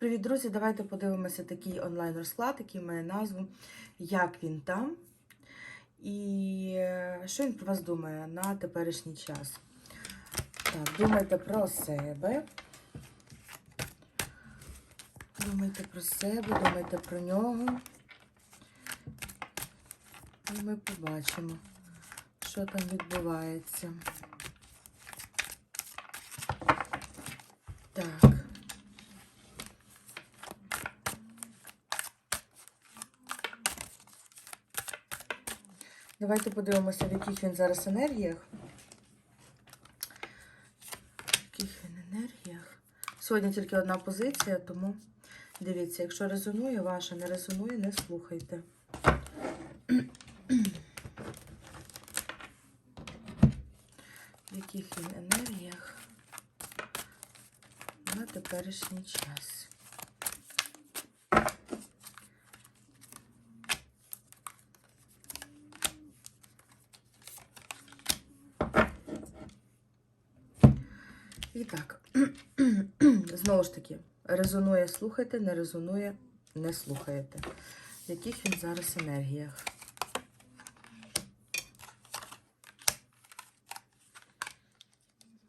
Привіт, друзі! Давайте подивимося такий онлайн-розклад, який має назву Як він там? І е, що він про вас думає на теперішній час. Так, думайте про себе. Думайте про себе, думайте про нього. І ми побачимо, що там відбувається. Так. Давайте подивимося, в яких він зараз енергіях. В яких він енергіях. Сьогодні тільки одна позиція, тому дивіться, якщо резонує ваша, не резонує, не слухайте. В яких він енергіях на теперішній час. І так, знову ж таки, резонує, слухайте, не резонує, не слухаєте. В яких він зараз енергіях?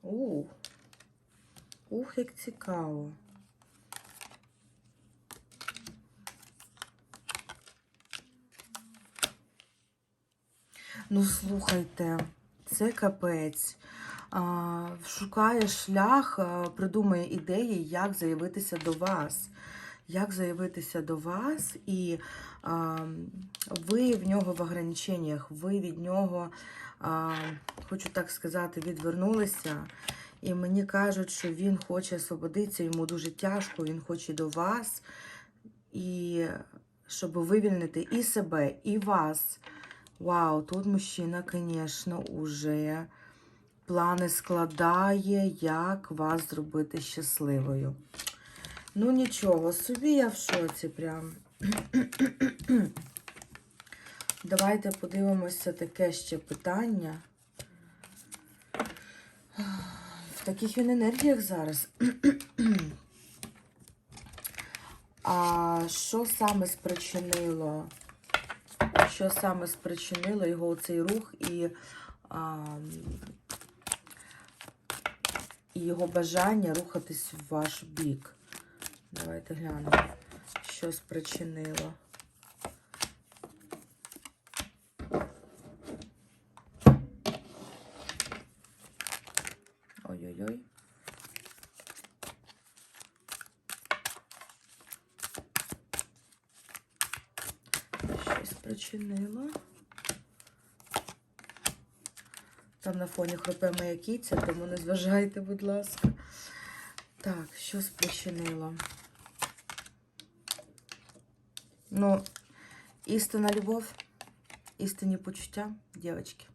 Ух, ух, як цікаво. Ну, слухайте, це капець. Шукає шлях, а, придумує ідеї, як заявитися до вас. Як заявитися до вас, і а, ви в нього в ограниченнях, ви від нього, а, хочу так сказати, відвернулися. І мені кажуть, що він хоче освободитися, йому дуже тяжко, він хоче до вас, і щоб вивільнити і себе, і вас. Вау, тут мужчина, звісно, уже плани складає, як вас зробити щасливою. Ну, нічого, собі я в шоці прям. Давайте подивимося таке ще питання. В таких він енергіях зараз. А що саме спричинило? Що саме спричинило його цей рух і, а, і його бажання рухатись в ваш бік? Давайте глянемо, що спричинило. Ой-ой-ой. Щось спричинило. Там на фоні хропе моя кіця, тому не зважайте, будь ласка. Так, що спричинило? Ну, істинна любов, істинні почуття, дівчатки.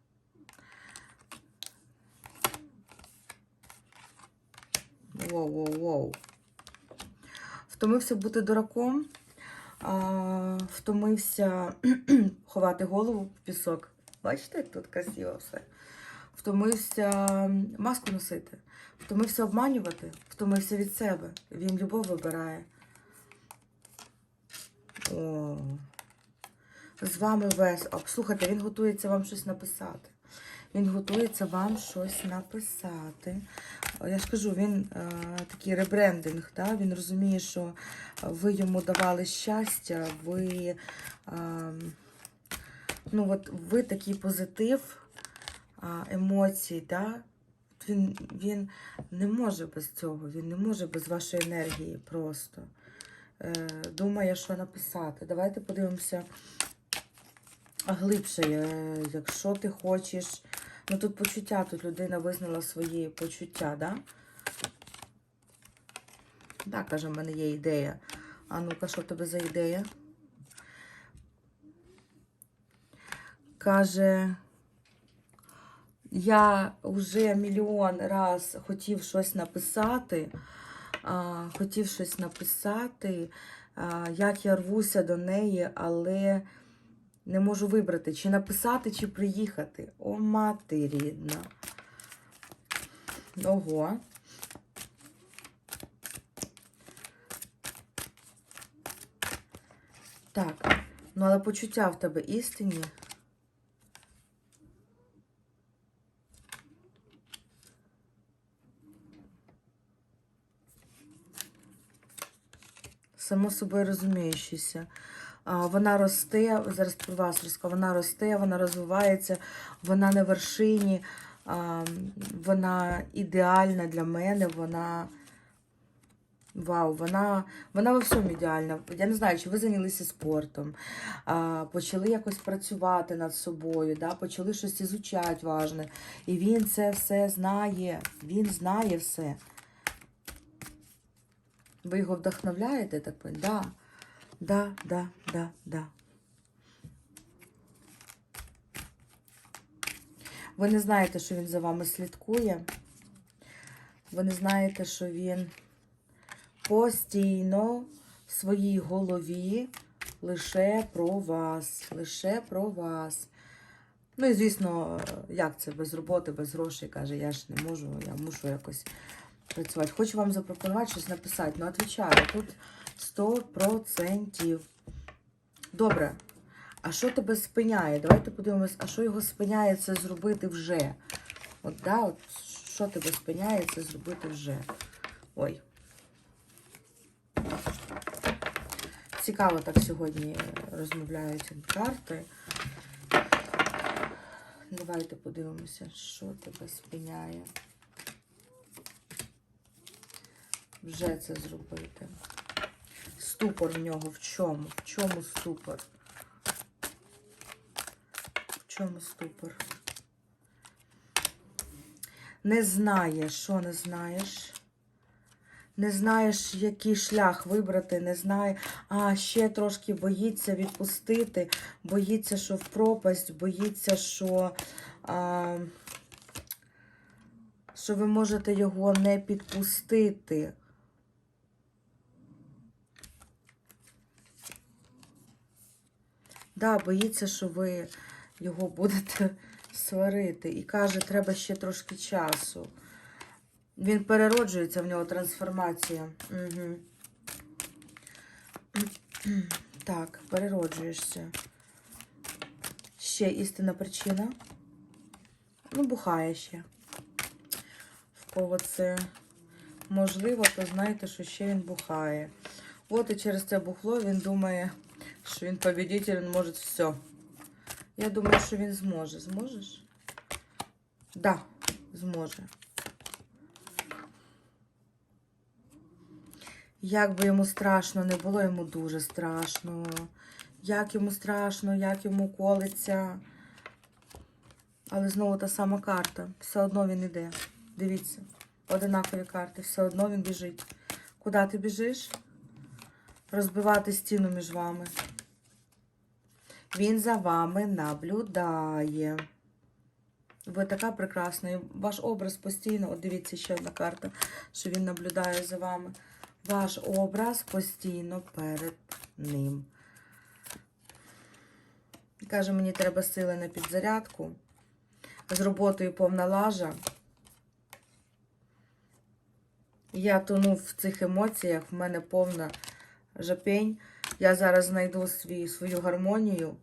Воу-воу-воу. Втомився бути дураком, а, втомився ховати голову в пісок. Бачите, як тут красиво все. Втомився маску носити, втомився обманювати, втомився від себе. Він любов вибирає. О. З вами весь. О, слухайте, він готується вам щось написати. Він готується вам щось написати. Я ж кажу, він е, такий ребрендинг, да? він розуміє, що ви йому давали щастя, ви, е, ну, от, ви такий позитив емоцій. Да? Він, він не може без цього, він не може без вашої енергії просто. Е, думає, що написати. Давайте подивимося глибше, е, якщо ти хочеш. Ну тут почуття, тут людина визнала свої почуття, да? Так, каже, в мене є ідея. А ну-ка, що тебе за ідея? Каже, я вже мільйон раз хотів щось написати, хотів щось написати, як я рвуся до неї, але не можу вибрати, чи написати, чи приїхати. О, мати рідна. Ого. Так, ну але почуття в тебе істинні. Само собою розуміючися. Вона росте, зараз про вас розкажу, вона росте, вона розвивається, вона на вершині, вона ідеальна для мене, вона. Вау, вона, вона во всьому ідеальна. Я не знаю, чи ви зайнялися спортом, а, почали якось працювати над собою, да, почали щось ізучати важне. І він це все знає. Він знає все. Ви його вдохновляєте, так пон- Да. Да, да, да, да. Ви не знаєте, що він за вами слідкує. Ви не знаєте, що він постійно в своїй голові лише про вас. Лише про вас. Ну і звісно, як це без роботи, без грошей, каже, я ж не можу, я мушу якось працювати. Хочу вам запропонувати щось написати. Ну, відповідаю, тут 100%. Добре. А що тебе спиняє? Давайте подивимось, а що його спиняє це зробити вже? От, да, от що тебе спиняє це зробити вже? Ой. Цікаво так сьогодні розмовляють карти. Давайте подивимося, що тебе спиняє. Вже це зробити. Ступор в нього в чому? В чому ступор? В чому ступор? Не знає, що не знаєш. Не знаєш, який шлях вибрати, не знає. А, ще трошки боїться відпустити, боїться, що в пропасть, боїться, що, а, що ви можете його не підпустити. Да, боїться, що ви його будете сварити. І каже, треба ще трошки часу. Він перероджується, в нього трансформація. Угу. Так, перероджуєшся. Ще істинна причина. Ну, бухає ще. В кого це можливо, то знаєте, що ще він бухає. От і через це бухло він думає, що він победитель, він може все. Я думаю, що він зможе. Зможеш? Да, зможе. Як би йому страшно не було, йому дуже страшно. Як йому страшно, як йому колиться. Але знову та сама карта. Все одно він іде. Дивіться, одинакові карти. Все одно він біжить. Куди ти біжиш? Розбивати стіну між вами. Він за вами наблюдає. Ви така прекрасна. Ваш образ постійно, от дивіться ще одна карта, що він наблюдає за вами. Ваш образ постійно перед ним. Каже, мені треба сили на підзарядку. З роботою повна лажа. Я тону в цих емоціях, в мене повна жапень. Я зараз знайду свій, свою гармонію,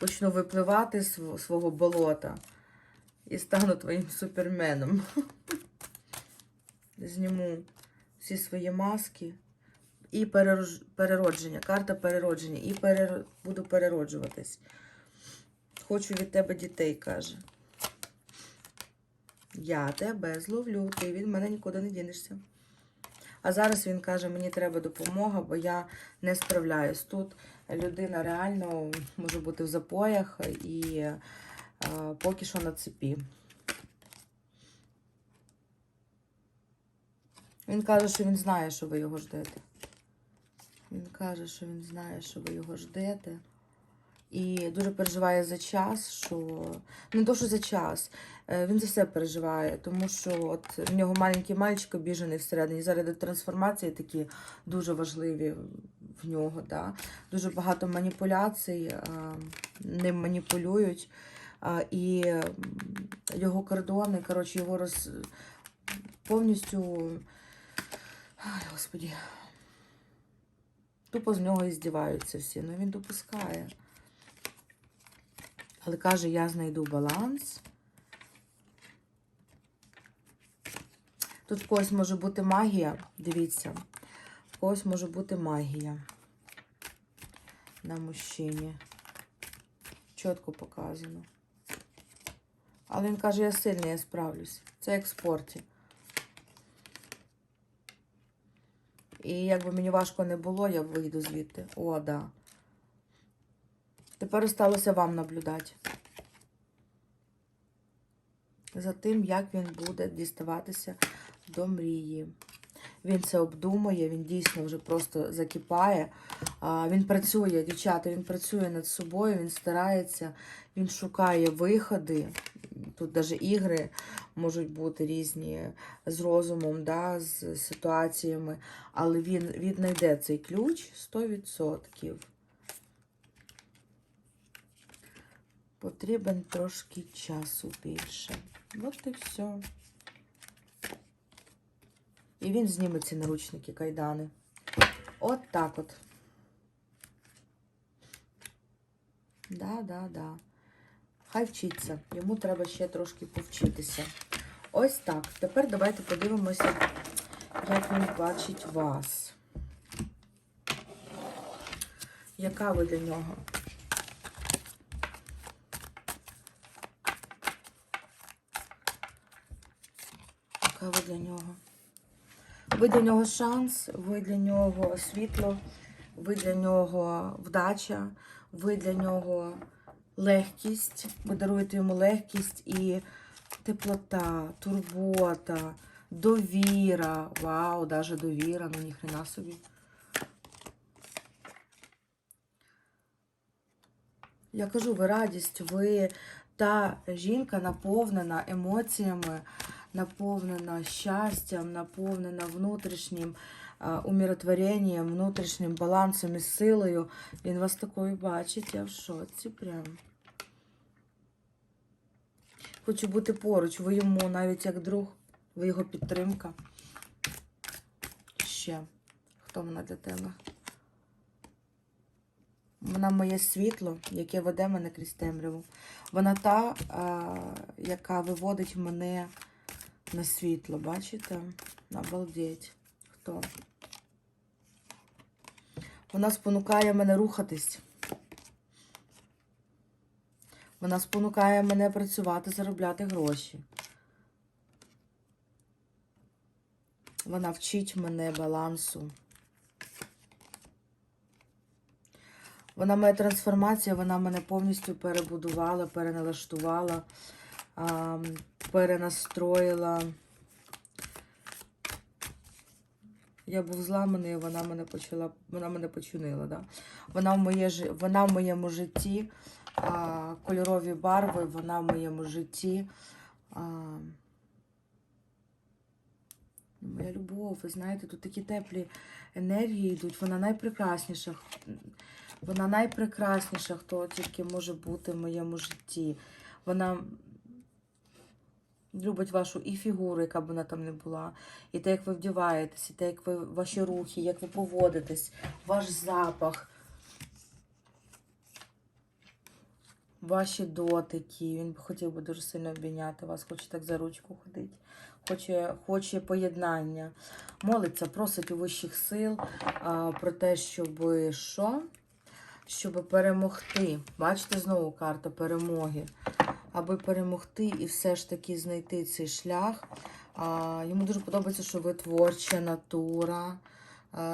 почну випливати з свого болота і стану твоїм суперменом. Зніму всі свої маски. І переродження, карта переродження. І перер... буду перероджуватись. Хочу від тебе дітей, каже. Я тебе зловлю, ти від мене нікуди не дінешся. А зараз він каже, мені треба допомога, бо я не справляюсь. Тут людина реально може бути в запоях і е, поки що на цепі. Він каже, що він знає, що ви його ждете. Він каже, що він знає, що ви його ждете. І дуже переживає за час, що не то, що за час. е, Він за все переживає, тому що от в нього маленький мальчик обіжений всередині. Зараз трансформації такі дуже важливі в нього. Да? Дуже багато маніпуляцій, ним маніпулюють. І його кордони, коротше, його роз... повністю. Ай, господі. Тупо з нього і здіваються всі. Ну він допускає. Але каже, я знайду баланс. Тут в когось може бути магія. Дивіться. В когось може бути магія на мужчині. Чітко показано. Але він каже, я сильний, я справлюсь. Це як в спорті. І якби мені важко не було, я вийду звідти. О, да. Тепер осталося вам наблюдати. За тим, як він буде діставатися до мрії. Він це обдумує, він дійсно вже просто закипає. Він працює, дівчата, він працює над собою, він старається, він шукає виходи. Тут навіть ігри можуть бути різні з розумом, да, з ситуаціями, але він віднайде цей ключ 100%. Потрібен трошки часу більше. От і все. І він зніме ці наручники кайдани. От так от. Да, да, да. Хай вчиться. Йому треба ще трошки повчитися. Ось так. Тепер давайте подивимося, як він бачить вас. Яка ви для нього? Яка ви для нього? Ви для нього шанс, ви для нього світло, ви для нього вдача, ви для нього легкість, ви даруєте йому легкість і теплота, турбота, довіра. Вау, даже довіра, ну ніхрена собі. Я кажу, ви радість, ви та жінка наповнена емоціями, наповнена щастям, наповнена внутрішнім умиротворенням, внутрішнім балансом і силою. Він вас такою бачить, я в шоці прям. Хочу бути поруч, ви йому навіть як друг, ви його підтримка. Ще. Хто вона для тебе? Вона моє світло, яке веде мене крізь темряву. Вона та, яка виводить мене на світло, бачите? Обалдеть. Хто? Вона спонукає мене рухатись. Вона спонукає мене працювати, заробляти гроші. Вона вчить мене балансу. Вона моя трансформація, вона мене повністю перебудувала, переналаштувала, перенастроїла. Я був зламаний, вона мене почала, вона мене починила. Да? Вона, в моє, вона в моєму житті, а, кольорові барви, вона в моєму житті. А, моя любов, ви знаєте, тут такі теплі енергії йдуть, вона найпрекрасніша. Вона найпрекрасніша, хто тільки може бути в моєму житті. Вона любить вашу і фігуру, яка б вона там не була, і те, як ви вдіваєтесь, і те, як ви ваші рухи, як ви поводитесь, ваш запах, ваші дотики. Він би хотів би дуже сильно обійняти вас, хоче так за ручку ходити. Хоче, хоче поєднання. Молиться, просить у вищих сил а, про те, щоб що? Щоб перемогти. Бачите, знову карта перемоги. Аби перемогти і все ж таки знайти цей шлях. Йому дуже подобається, що ви творча натура,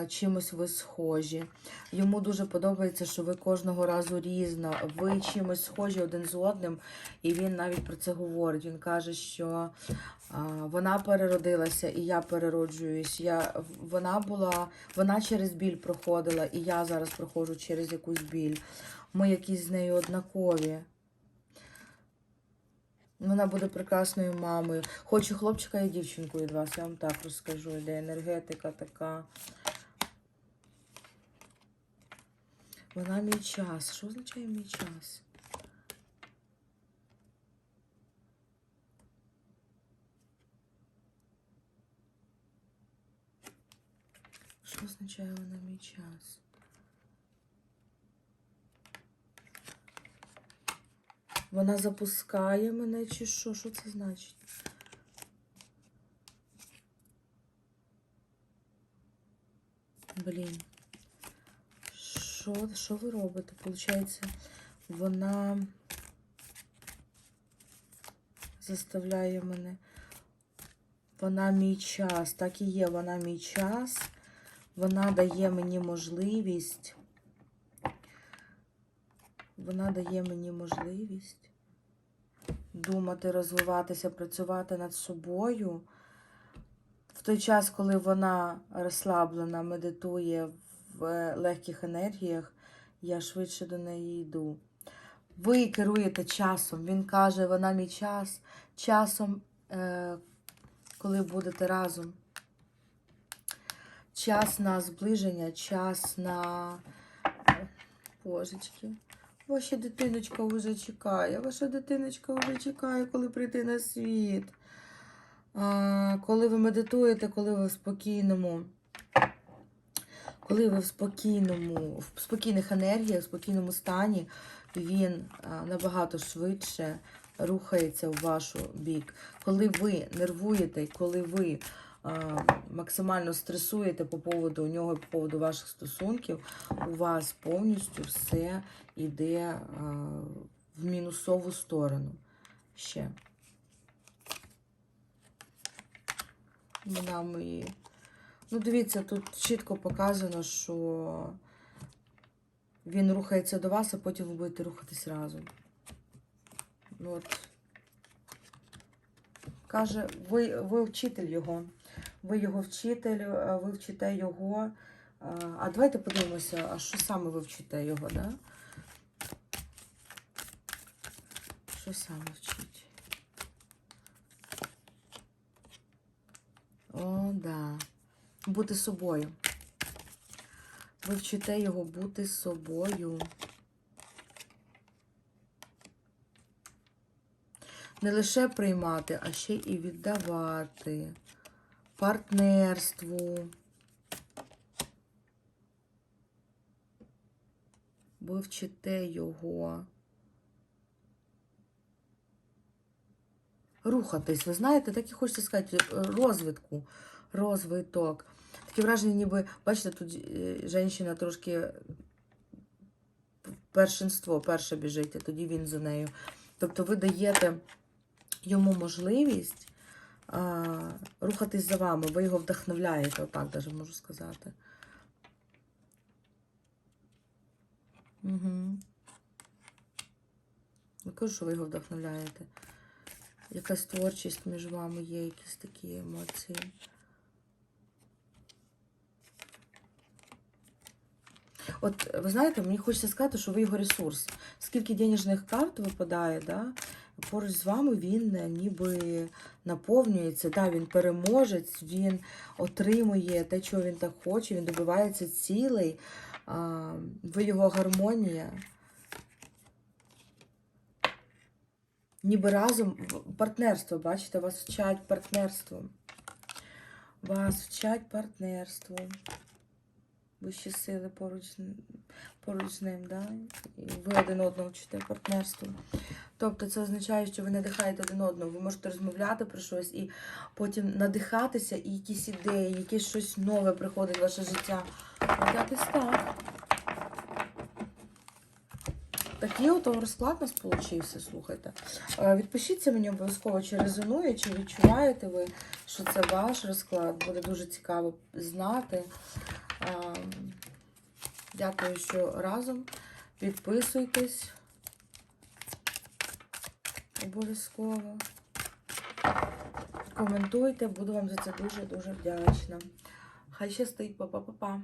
чимось ви схожі. Йому дуже подобається, що ви кожного разу різна, ви чимось схожі один з одним, і він навіть про це говорить. Він каже, що вона переродилася, і я перероджуюсь. Я, вона була, вона через біль проходила, і я зараз проходжу через якусь біль. Ми якісь з нею однакові. Вона буде прекрасною мамою. Хочу хлопчика і дівчинку від вас, я вам так розкажу, де енергетика така. Вона мій час. Що означає мій час? Що означає вона мій час? Вона запускає мене чи що? Що це значить? Блін. Що, що ви робите? Получається, вона заставляє мене. Вона мій час. Так і є, вона мій час. Вона дає мені можливість. Вона дає мені можливість думати, розвиватися, працювати над собою. В той час, коли вона розслаблена, медитує в легких енергіях, я швидше до неї йду. Ви керуєте часом. Він каже, вона мій час, часом, е, коли будете разом. Час на зближення, час на Божечки. Ваша дитиночка вже чекає. Ваша дитиночка вже чекає, коли прийти на світ. А, коли ви медитуєте, коли ви в спокійному, коли ви в спокійному, в спокійних енергіях, в спокійному стані, він набагато швидше рухається в вашу бік. Коли ви нервуєте, коли ви максимально стресуєте по поводу нього, по поводу ваших стосунків, у вас повністю все йде в мінусову сторону. Ще. Мої. Ну, дивіться, тут чітко показано, що він рухається до вас, а потім ви будете рухатись разом. Ну, от. Каже, ви, ви вчитель його. Ви його вчитель, а ви вчите його. А, А давайте подивимося, а що саме ви вчите його, да? Що саме вчить? О, да. Бути собою. Ви вчите його бути собою. Не лише приймати, а ще і віддавати. Партнерству. Ви вчите його. Рухатись, ви знаєте, так і хочеться сказати, розвитку, розвиток. Таке враження, ніби, бачите, тут жінка трошки першинство, перше біжить, а тоді він за нею. Тобто ви даєте йому можливість рухатись за вами, ви його вдохновляєте, отак даже можу сказати. Угу. Я кажу, що ви його вдохновляєте. Якась творчість між вами є, якісь такі емоції. От, ви знаєте, мені хочеться сказати, що ви його ресурс. Скільки денежних карт випадає, да? поруч з вами він е, ніби наповнюється, да, він переможець, він отримує те, чого він так хоче, він добивається цілей, ви його гармонія. Ніби разом партнерство, бачите, вас вчать партнерству. Вас вчать партнерству. Вищі сили поруч, поруч з ним, да? І ви один одного вчите партнерству. Тобто це означає, що ви надихаєте один одного. Ви можете розмовляти про щось і потім надихатися, і якісь ідеї, якесь щось нове приходить в ваше життя. Якось так. Такий от розклад нас получився, слухайте. Е, Відпишіться мені обов'язково, чи резонує, чи відчуваєте ви, що це ваш розклад. Буде дуже цікаво знати. Е, Дякую, що разом. Підписуйтесь. Обов'язково. Коментуйте, буду вам за це дуже-дуже вдячна. Хай щастить, па-па-па-па.